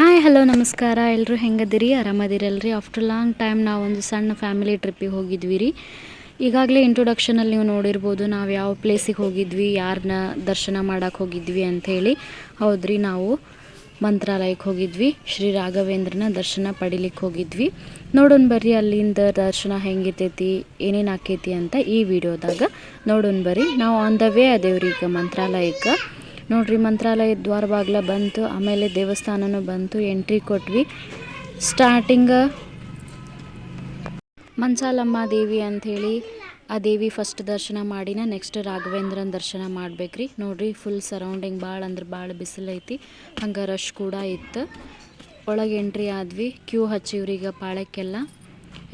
Hi hello ನಮಸ್ಕಾರ. ಎಲ್ಲರೂ ಹೆಂಗದಿರಿ? ಆರಾಮದಿರಲ್ರಿ? ಆಫ್ಟರ್ ಲಾಂಗ್ ಟೈಮ್ ನಾವು ಒಂದು ಸಣ್ಣ ಫ್ಯಾಮಿಲಿ ಟ್ರಿಪ್ಪಿಗೆ ಹೋಗಿದ್ವಿ ರೀ ಈಗಾಗಲೇ ಇಂಟ್ರೊಡಕ್ಷನಲ್ಲಿ ನೀವು ನೋಡಿರ್ಬೋದು, ನಾವು ಯಾವ ಪ್ಲೇಸಿಗೆ ಹೋಗಿದ್ವಿ ಯಾರನ್ನ ದರ್ಶನ ಮಾಡೋಕ್ಕೆ ಹೋಗಿದ್ವಿ ಅಂಥೇಳಿ ಹೌದ್ರಿ, ನಾವು ಮಂತ್ರಾಲಯಕ್ಕೆ ಹೋಗಿದ್ವಿ. ಶ್ರೀ ರಾಘವೇಂದ್ರನ ದರ್ಶನ ಪಡಿಲಿಕ್ಕೆ ಹೋಗಿದ್ವಿ. ನೋಡೋಣ ಬರ್ರಿ, ಅಲ್ಲಿಂದ ದರ್ಶನ ಹೆಂಗಿರ್ತೈತಿ, ಏನೇನು ಆಕೈತಿ ಅಂತ ಈ ವಿಡಿಯೋದಾಗ ನೋಡೋಣ ಬರ್ರಿ. ನಾವು ಆನ್ ದ ವೇ ಅದೇವ್ರಿ ಈಗ ಮಂತ್ರಾಲಯಕ್ಕೆ. ನೋಡ್ರಿ ಮಂತ್ರಾಲಯ ದ್ವಾರ ಬಾಗ್ಲ ಬಂತು, ಆಮೇಲೆ ದೇವಸ್ಥಾನನೂ ಬಂತು, ಎಂಟ್ರಿ ಕೊಟ್ವಿ. ಸ್ಟಾರ್ಟಿಂಗ ಮನ್ಸಾಲಮ್ಮ ದೇವಿ ಅಂಥೇಳಿ ಆ ದೇವಿ ಫಸ್ಟ್ ದರ್ಶನ ಮಾಡಿನ ನೆಕ್ಸ್ಟ್ ರಾಘವೇಂದ್ರನ ದರ್ಶನ ಮಾಡ್ಬೇಕ್ರಿ. ನೋಡ್ರಿ ಫುಲ್ ಸರೌಂಡಿಂಗ್ ಭಾಳ ಅಂದ್ರೆ ಭಾಳ ಬಿಸಿಲೈತಿ ಹಂಗೆ ರಶ್ ಕೂಡ ಇತ್ತು. ಒಳಗೆ ಎಂಟ್ರಿ ಆದ್ವಿ ಕ್ಯೂ ಹಚ್ಚಿವ್ರೀಗ ಪಾಳಕ್ಕೆಲ್ಲ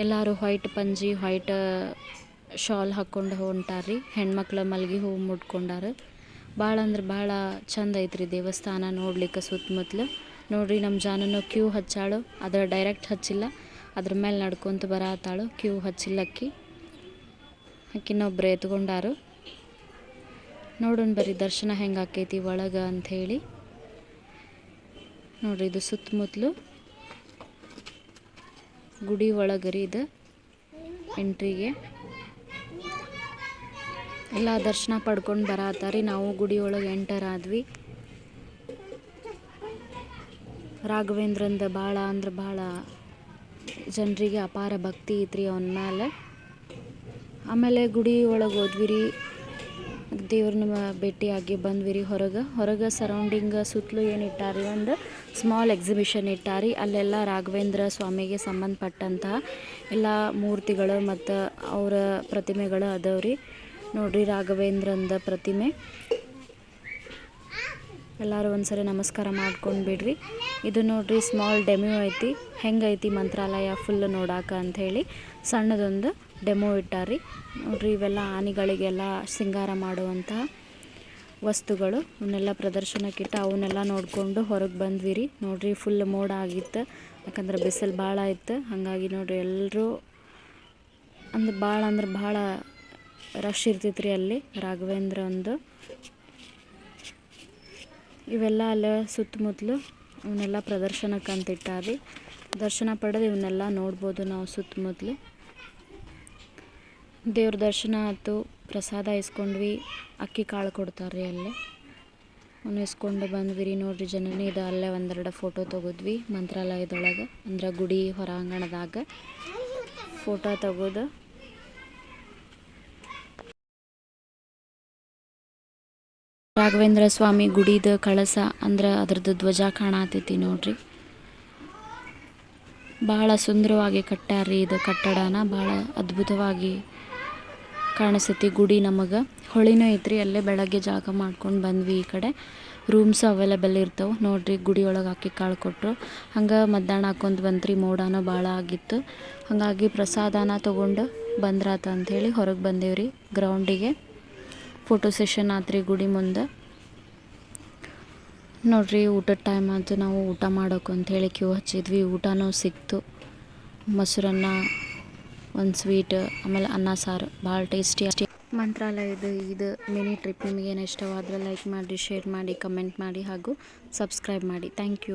ಎಲ್ಲರೂ ವೈಟ್ ಪಂಜಿ ವೈಟ್ ಶಾಲ್ ಹಾಕ್ಕೊಂಡು ಹೊಂಟಾರ್ರಿ, ಹೆಣ್ಮಕ್ಳು ಮಲ್ಗಿ ಹೂವು ಮುಟ್ಕೊಂಡಾರ. ಭಾಳ ಅಂದ್ರೆ ಭಾಳ ಚಂದ ಐತ್ರಿ ದೇವಸ್ಥಾನ ನೋಡ್ಲಿಕ್ಕೆ ಸುತ್ತಮುತ್ತಲು ನೋಡ್ರಿ ನಮ್ಮ ಜಾನನು ಕ್ಯೂ ಹಚ್ಚಾಳು, ಅದರ ಡೈರೆಕ್ಟ್ ಹಚ್ಚಿಲ್ಲ. ಅದ್ರ ಮೇಲೆ ನಡ್ಕೊಂತ ಬರತ್ತಾಳು ಕ್ಯೂ ಹಚ್ಚಿಲ್ಲ ಅಕ್ಕಿ ಅಕ್ಕಿನೊಬ್ಬರು ಎತ್ಕೊಂಡಾರು. ನೋಡೋಣ ಬರ್ರಿ ದರ್ಶನ ಹೆಂಗೆ ಆಕೈತಿ ಒಳಗೆ ಅಂಥೇಳಿ. ನೋಡ್ರಿ ಇದು ಸುತ್ತಮುತ್ತಲು ಗುಡಿ ಒಳಗರಿ ಇದು. ಎಂಟ್ರಿಗೆ ಎಲ್ಲ ದರ್ಶನ ಪಡ್ಕೊಂಡು ಬರತ್ತಾರಿ ನಾವು ಗುಡಿ ಒಳಗೆ ಎಂಟರ್ ಆದ್ವಿ. ರಾಘವೇಂದ್ರಂದ ಭಾಳ ಅಂದ್ರೆ ಭಾಳ ಜನರಿಗೆ ಅಪಾರ ಭಕ್ತಿ ಐತ್ರಿ ಅವನ ಮೇಲೆ ಆಮೇಲೆ ಗುಡಿ ಒಳಗೆ ಹೋದ್ವಿ ರೀ ದೇವ್ರನ್ನ ಭೇಟಿಯಾಗಿ ಬಂದ್ವಿ ರೀ ಹೊರಗೆ. ಹೊರಗೆ ಸರೌಂಡಿಂಗ್ ಸುತ್ತಲೂ ಏನು ಇಟ್ಟಾರಿ ಒಂದು ಸ್ಮಾಲ್ ಎಕ್ಸಿಬಿಷನ್ ಇಟ್ಟಾರಿ. ಅಲ್ಲೆಲ್ಲ ರಾಘವೇಂದ್ರ ಸ್ವಾಮಿಗೆ ಸಂಬಂಧಪಟ್ಟಂತಹ ಎಲ್ಲ ಮೂರ್ತಿಗಳು ಮತ್ತು ಅವರ ಪ್ರತಿಮೆಗಳು ಅದಾವ್ರಿ. ನೋಡ್ರಿ ರಾಘವೇಂದ್ರಂದ ಪ್ರತಿಮೆ. ಎಲ್ಲರೂ ಒಂದ್ಸರಿ ನಮಸ್ಕಾರ ಮಾಡ್ಕೊಂಡು ಬಿಡ್ರಿ. ಇದು ನೋಡ್ರಿ ಸ್ಮಾಲ್ ಡೆಮೋ ಐತಿ. ಹೆಂಗೈತಿ ಮಂತ್ರಾಲಯ ಫುಲ್ ನೋಡಾಕ ಅಂಥೇಳಿ ಸಣ್ಣದೊಂದು ಡೆಮೋ ಇಟ್ಟಾರಿ. ನೋಡ್ರಿ ಇವೆಲ್ಲ ಆನೆಗಳಿಗೆಲ್ಲ ಸಿಂಗಾರ ಮಾಡುವಂತಹ ವಸ್ತುಗಳು. ಅವನ್ನೆಲ್ಲ ಪ್ರದರ್ಶನಕ್ಕಿಟ್ಟು ಅವನ್ನೆಲ್ಲ ನೋಡಿಕೊಂಡು ಹೊರಗೆ ಬಂದ್ವಿ ರೀ ನೋಡ್ರಿ ಫುಲ್ ಮೋಡ ಆಗಿತ್ತು. ಯಾಕಂದ್ರೆ ಬಿಸಿಲು ಭಾಳ ಇತ್ತು. ಹಾಗಾಗಿ ನೋಡ್ರಿ ಎಲ್ಲರೂ ಅಂದ್ರೆ ಭಾಳ ಅಂದ್ರೆ ಭಾಳ ರಶ್ ಇರ್ತೈತೆ ರೀ ಅಲ್ಲಿ ರಾಘವೇಂದ್ರ ಒಂದು ಇವೆಲ್ಲ ಅಲ್ಲ ಸುತ್ತಮುತ್ತಲು ಇವನ್ನೆಲ್ಲ ಪ್ರದರ್ಶನಕ್ಕೆ ಅಂತ ಇಟ್ಟಾರಿ ದರ್ಶನ ಪಡೆದು ಇವನ್ನೆಲ್ಲ ನೋಡ್ಬೋದು ನಾವು ಸುತ್ತಮುತ್ತಲು ದೇವ್ರ ದರ್ಶನ ಆಯ್ತು, ಪ್ರಸಾದ ಇಸ್ಕೊಂಡ್ವಿ, ಅಕ್ಕಿ ಕಾಳು ಕೊಡ್ತಾರೆ ಅಲ್ಲಿ. ಅವ್ನು ಇಸ್ಕೊಂಡು ಬಂದ್ವಿ ರೀ ನೋಡ್ರಿ ಜನನೇ ಇದು ಅಲ್ಲೇ ಒಂದೆರಡು ಫೋಟೋ ತೆಗೆದ್ವಿ ಮಂತ್ರಾಲಯದೊಳಗೆ, ಅಂದ್ರೆ ಗುಡಿ ಹೊರಾಂಗಣದಾಗ. ಫೋಟೋ ತೆಗೆದು. ರಾಘವೇಂದ್ರ ಸ್ವಾಮಿ ಗುಡಿದ ಕಳಸ ಅಂದ್ರೆ ಅದ್ರದ್ದು ಧ್ವಜ ಕಾಣತೈತಿ ನೋಡ್ರಿ. ಭಾಳ ಸುಂದರವಾಗಿ ಕಟ್ಟಾರ್ರಿ ಇದು ಕಟ್ಟಡನ, ಭಾಳ ಅದ್ಭುತವಾಗಿ ಕಾಣಿಸ್ತೈತಿ ಗುಡಿ ನಮಗೆ. ಹೊಳಿನೂ ಐತ್ರಿ, ಅಲ್ಲೇ ಬೆಳಗ್ಗೆ ಜಾಗ ಮಾಡ್ಕೊಂಡು ಬಂದ್ವಿ ಈ ಕಡೆ. ರೂಮ್ಸ್ ಅವೈಲೇಬಲ್ ಇರ್ತವೆ. ನೋಡ್ರಿ ಗುಡಿ ಒಳಗೆ ಹಾಕಿ ಕಾಳು ಕೊಟ್ಟರು ಹಂಗೆ ಮಧ್ಯಾಹ್ನ ಹಾಕೊಂತ ಬಂತ್ರಿ, ಮೋಡನೂ ಭಾಳ ಆಗಿತ್ತು. ಹಾಗಾಗಿ ಪ್ರಸಾದನ ತೊಗೊಂಡು ಬಂದ್ರಾತ ಅಂಥೇಳಿ ಹೊರಗೆ ಬಂದೇವ್ರಿ ಗ್ರೌಂಡಿಗೆ ಫೋಟೋ ಸೆಷನ್ ಆತ್ರಿ ಗುಡಿ ಮುಂದೆ. ನೋಡ್ರಿ ಊಟದ ಟೈಮ್ ಆಯ್ತು ನಾವು ಊಟ ಮಾಡೋಕೆ ಅಂಥೇಳಿ ಕ್ಯೂ ಹಚ್ಚಿದ್ವಿ. ಊಟನೂ ಸಿಕ್ತು. ಮೊಸರನ್ನ, ಒಂದು ಸ್ವೀಟ್ ಆಮೇಲೆ ಅನ್ನ, ಸಾರು. ಭಾಳ ಟೇಸ್ಟಿ ಮಂತ್ರಾಲಯದ ಇದು ಮಿನಿ ಟ್ರಿಪ್ ನಿಮಗೇನು ಇಷ್ಟವಾದರೆ ಲೈಕ್ ಮಾಡಿ ಶೇರ್ ಮಾಡಿ ಕಮೆಂಟ್ ಮಾಡಿ ಹಾಗೂ ಸಬ್ಸ್ಕ್ರೈಬ್ ಮಾಡಿ. Thank you